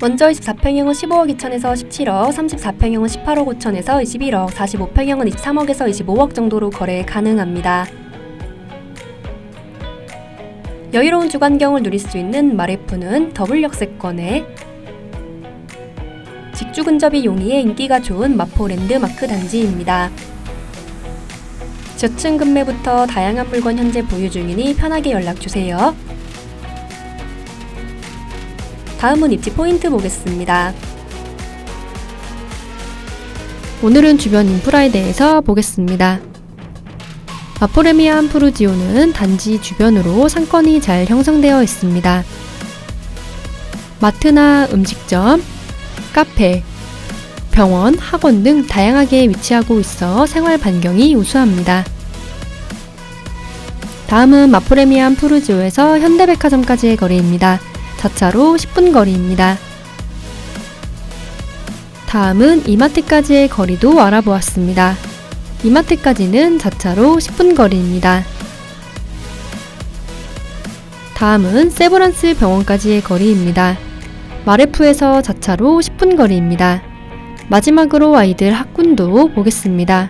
먼저 24평형은 15억 2천에서 17억, 34평형은 18억 5천에서 21억, 45평형은 23억에서 25억 정도로 거래 가능합니다. 여유로운 주관경을 누릴 수 있는 마레프는 더블 역세권에 직주 근접이 용이해 인기가 좋은 마포 랜드마크 단지입니다. 저층 금매부터 다양한 물건 현재 보유 중이니 편하게 연락 주세요. 다음은 입지 포인트 보겠습니다. 오늘은 주변 인프라에 대해서 보겠습니다. 마포레미안 푸르지오는 단지 주변으로 상권이 잘 형성되어 있습니다. 마트나 음식점, 카페, 병원, 학원 등 다양하게 위치하고 있어 생활 반경이 우수합니다. 다음은 마포레미안 푸르지오에서 현대백화점까지의 거리입니다. 자차로 10분 거리입니다. 다음은 이마트까지의 거리도 알아보았습니다. 이마트까지는 자차로 10분 거리입니다. 다음은 세브란스 병원까지의 거리입니다. 마레프에서 자차로 10분 거리입니다. 마지막으로 아이들 학군도 보겠습니다.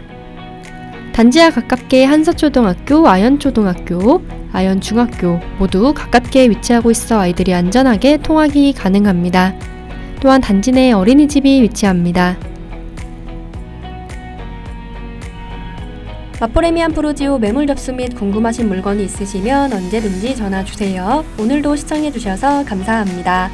단지와 가깝게 한서초등학교, 아연초등학교, 아연중학교 모두 가깝게 위치하고 있어 아이들이 안전하게 통학이 가능합니다. 또한 단지 내 어린이집이 위치합니다. 마포레미안 프로지오 매물 접수 및 궁금하신 물건이 있으시면 언제든지 전화 주세요. 오늘도 시청해주셔서 감사합니다.